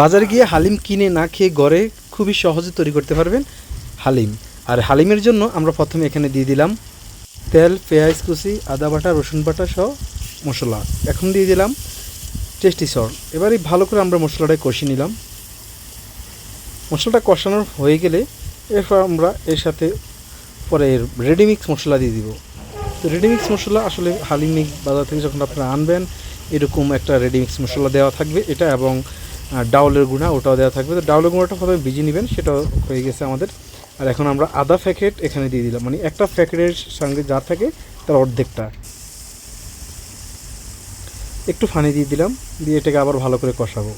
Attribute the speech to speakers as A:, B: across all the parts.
A: বাজারে গিয়ে হালিম কিনে না খেয়ে ঘরে খুবই সহজে তৈরি করতে পারবেন হালিম। আর হালিমের জন্য আমরা প্রথমে এখানে দিয়ে দিলাম তেল, পেঁয়াজ কুচি, আদা বাটা, রসুন বাটা সহ মশলা। এখন দিয়ে দিলাম টেস্টি সর এবারে ভালো করে আমরা মশলাটা কষিয়ে নিলাম। মশলাটা কষানোর হয়ে গেলে এরপর আমরা এর সাথে পরে রেডিমিক্স মশলা দিয়ে দিব। তো রেডিমিক্স মশলা আসলে হালিম মিক্স বাজার থেকে যখন আপনারা আনবেন, এরকম একটা রেডিমিক্স মশলা দেওয়া থাকবে। এটা এবং ডাউলের গুঁড়া, ওটাও দেওয়া থাকবে। তো ডাউলের গুঁড়াটা হবে ভিজে নেবেন সেটাও হয়ে গেছে আমাদের। আর এখন আমরা আদা প্যাকেট এখানে দিয়ে দিলাম। মানে একটা প্যাকেটের সঙ্গে যা থাকে, তার অর্ধেকটা। একটু ফানি দিয়ে দিলাম, দিয়ে এটাকে আবার ভালো করে কষাবো।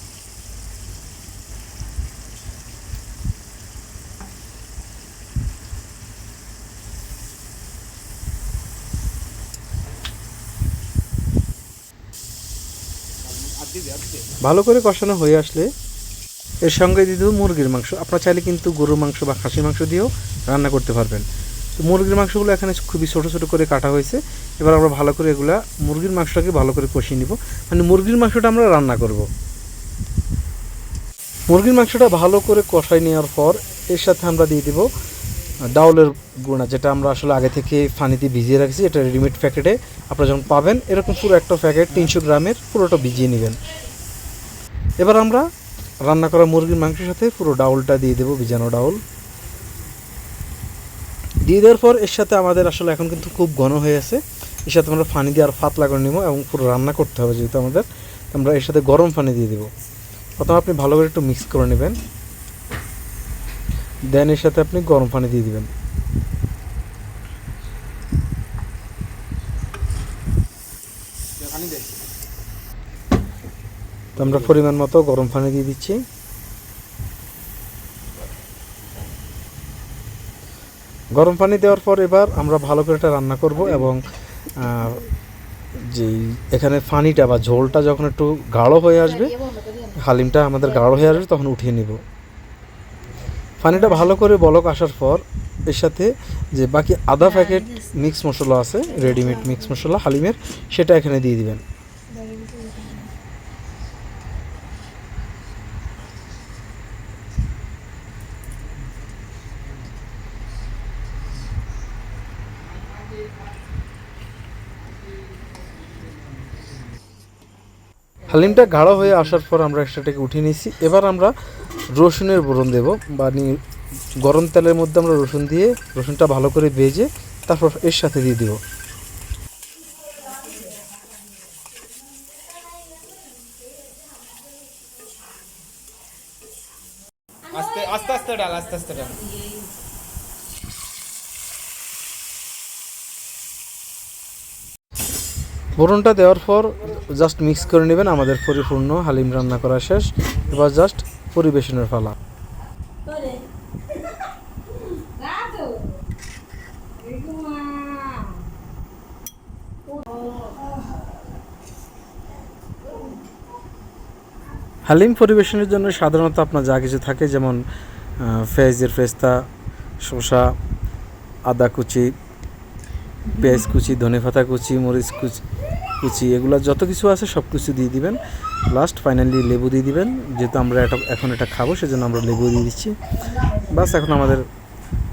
A: ভালো করে কষানো হয়ে আসলে এর সঙ্গে দিয়ে দেবো মুরগির মাংস। আপনারা চাইলে কিন্তু গরুর মাংস বা খাসির মাংস দিয়েও রান্না করতে পারবেন। তো মুরগির মাংসগুলো এখানে খুবই ছোটো ছোটো করে কাটা হয়েছে। এবার আমরা ভালো করে এগুলা মুরগির মাংসটাকে ভালো করে কষিয়ে নিব। মানে মুরগির মাংসটা আমরা রান্না করব। মুরগির মাংসটা ভালো করে কষাই নেওয়ার পর এর সাথে আমরা দিয়ে দিব ডাউলের গুঁড়া, যেটা আমরা আসলে আগে থেকে ফানিতে ভিজিয়ে রাখছি, এটা রেডিমেড প্যাকেটে আপনারা যখন পাবেন, এরকম পুরো একটা প্যাকেট তিনশো গ্রামের পুরোটা ভিজিয়ে নেবেন। এবার আমরা রান্না করা মুরগির মাংসের সাথে পুরো ডাউলটা দিয়ে দেবো, ভিজানো ডাউল। দিয়ে দেওয়ার পর এর সাথে আমাদের আসলে এখন কিন্তু খুব ঘন হয়ে আছে। এর সাথে আমরা ফানি দিয়ে আর ফাতলা করে নেব এবং পুরো রান্না করতে হবে যেহেতু আমাদের। আমরা এর সাথে গরম পানি দিয়ে দেবো। প্রথমে আপনি ভালো করে একটু মিক্স করে নেবেন। দেন এর সাথে আপনি গরম পানি দিয়ে দিবেন। তো আমরা পরিমাণ মতো গরম পানি দিয়ে দিচ্ছি। গরম পানি দেওয়ার পর এবার আমরা ভালো করে এটা রান্না করব এবং যেই এখানে পানিটা বা ঝোলটা যখন একটু গাঢ় হয়ে আসবে হালিমটা আমাদের গাঢ় হয়ে আসবে তখন উঠিয়ে নিব। পানিটা ভালো করে বলক আসার পর এর সাথে যে বাকি আধা প্যাকেট মিক্স মশলা আছে রেডিমেড মিক্স মশলা হালিমের সেটা এখানে দিয়ে দিবেন। হালিমটা গাঢ় হয়ে আসার পর আমরা সেটাকে উঠিয়ে নিয়েছি। এবার আমরা রসুনের বোরন দেব। বা নি- গরম তেলের মধ্যে আমরা রসুন দিয়ে রসুনটা ভালো করে ভেজে তারপর এর সাথে দিয়ে দেবো।
B: আস্তে আস্তে আস্তে ডাল আস্তে আস্তে ডাল।
A: বোরনটা দেওয়ার পর জাস্ট মিক্স করে নেবেন। আমাদের পরিপূর্ণ হালিম রান্না করা শেষ। এবার জাস্ট পরিবেশনের.
C: Iguma.
A: হালিম পরিবেশনের জন্য সাধারণত আপনার যা কিছু থাকে যেমন ফেজের ফেস্তা শসা আদা কুচি পেঁয়াজ কুচি ধনে পাতা কুচি মরিচ কুচি কুচি, এগুলো যত কিছু আছে সব কিছু দিয়ে দিবেন। লাস্ট ফাইনালি লেবু দিয়ে দিবেন। যেহেতু আমরা এটা এখন এটা খাব, সেজন্য আমরা লেবু দিয়ে দিচ্ছি। বাস, এখন আমাদের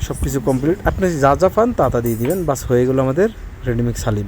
A: সব কিছু কমপ্লিট আপনি যা যা পান তা তা দিয়ে দিবেন। বাস, হয়ে গেলো আমাদের রেডিমিক্স হালিম।